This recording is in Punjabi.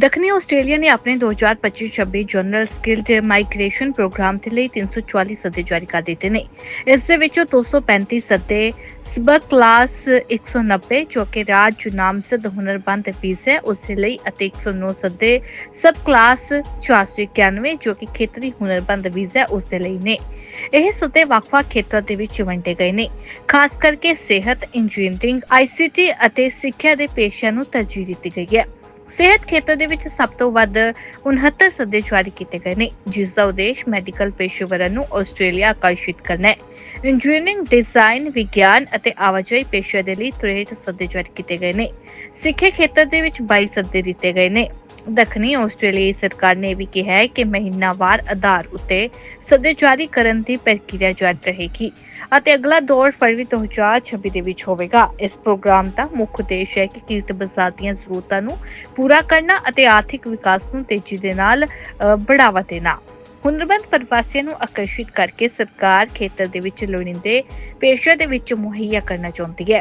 ਦੱਖਣੀ ਆਸਟ੍ਰੇਲੀਆ ਨੇ ਆਪਣੇ 2025-26 ਜਨਰਲ ਸਕਿਲਡ ਮਾਈਗ੍ਰੇਸ਼ਨ ਪ੍ਰੋਗਰਾਮ ਦੇ ਲਈ 344 ਸੱਦੇ ਜਾਰੀ ਕਰ ਦਿੱਤੇ ਨੇ। ਇਸ ਦੇ ਵਿੱਚੋਂ 235 ਸੱਦੇ ਸਬਕ ਕਲਾਸ 190 ਜੋ ਕਿ ਰਾਜ ਨਾਮਜ਼ਦ ਹੁਨਰਬੰਦ ਫੀਸ ਹੈ, ਉਸ ਦੇ ਲਈ ਅਤੇ 109 ਸੱਦੇ ਸਬ ਕਲਾਸ 491 ਜੋ ਕਿ ਖੇਤਰੀ ਹੁਨਰਬੰਦ ਵੀਜ਼ਾ ਹੈ, ਉਸ ਦੇ ਲਈ ਨੇ। ਇਹ ਸੱਦੇ ਵੱਖ-ਵੱਖ ਖੇਤਰਾਂ ਦੇ ਵਿੱਚ ਵੰਡੇ ਗਏ ਨੇ। ਖਾਸ ਕਰਕੇ ਸਿਹਤ, ਇੰਜੀਨੀਅਰਿੰਗ ਆਈਸੀਟੀ ਅਤੇ ਸਿੱਖਿਆ ਦੇ ਪੇਸ਼ਿਆਂ ਨੂੰ ਤਰਜੀਹ ਦਿੱਤੀ ਗਈ ਹੈ। ਸਿਹਤ ਖੇਤਰ ਦੇ ਵਿੱਚ ਸਭ ਤੋਂ ਵੱਧ 69 ਸੱਦੇ ਜਾਰੀ ਕੀਤੇ ਗਏ ਨੇ, ਜਿਸ ਦਾ ਉਦੇਸ਼ ਮੈਡੀਕਲ ਪੇਸ਼ੇਵਰਾਂ ਨੂੰ ਆਸਟ੍ਰੇਲੀਆ ਆਕਰਸ਼ਿਤ ਕਰਨਾ ਹੈ। ਇੰਜੀਨੀਅਰਿੰਗ ਡਿਜ਼ਾਈਨ ਵਿਗਿਆਨ ਅਤੇ ਆਵਾਜਾਈ ਪੇਸ਼ੇ ਦੇ ਲਈ 63 ਸੱਦੇ ਜਾਰੀ ਕੀਤੇ ਗਏ ਨੇ। ਸਿੱਖਿਆ ਖੇਤਰ ਦੇ ਵਿੱਚ 22 ਸੱਦੇ ਦਿੱਤੇ ਗਏ ਨੇ। ਦੱਖਣੀ ਆਸਟ੍ਰੇਲੀਆਈ ਸਰਕਾਰ ਨੇ ਵੀ ਕਿਹਾ ਹੈ ਕਿ ਮਹੀਨਾਵਾਰ ਆਧਾਰ ਉੱਤੇ ਸੱਦੇ ਜਾਰੀ ਕਰਨ ਦੀ ਪ੍ਰਕਿਰਿਆ ਜਾਰੀ ਰਹੇਗੀ ਅਤੇ ਅਗਲਾ ਦੌਰ ਫਰਵਰੀ 2026 ਦੇ ਵਿੱਚ ਹੋਵੇਗਾ। ਇਸ ਪ੍ਰੋਗਰਾਮ ਦਾ ਮੁੱਖ ਉਦੇਸ਼ ਹੈ ਕਿ ਕੀਰਤ ਬਾਜ਼ਾਰ ਦੀਆਂ ਜ਼ਰੂਰਤਾਂ ਨੂੰ ਪੂਰਾ ਕਰਨਾ ਅਤੇ ਆਰਥਿਕ ਵਿਕਾਸ ਨੂੰ ਤੇਜ਼ੀ ਦੇ ਨਾਲ ਬੜਾਵਾ ਦੇਣਾ। ਹੁਨਰਮੰਦ ਪ੍ਰਵਾਸੀਆਂ ਨੂੰ ਆਕਰਸ਼ਿਤ ਕਰਕੇ ਸਰਕਾਰ ਖੇਤਰ ਦੇ ਵਿੱਚ ਲੋੜੀਂਦੇ ਪੇਸ਼ੇ ਦੇ ਵਿੱਚ ਮੁਹੱਈਆ ਕਰਨਾ ਚਾਹੁੰਦੀ ਹੈ।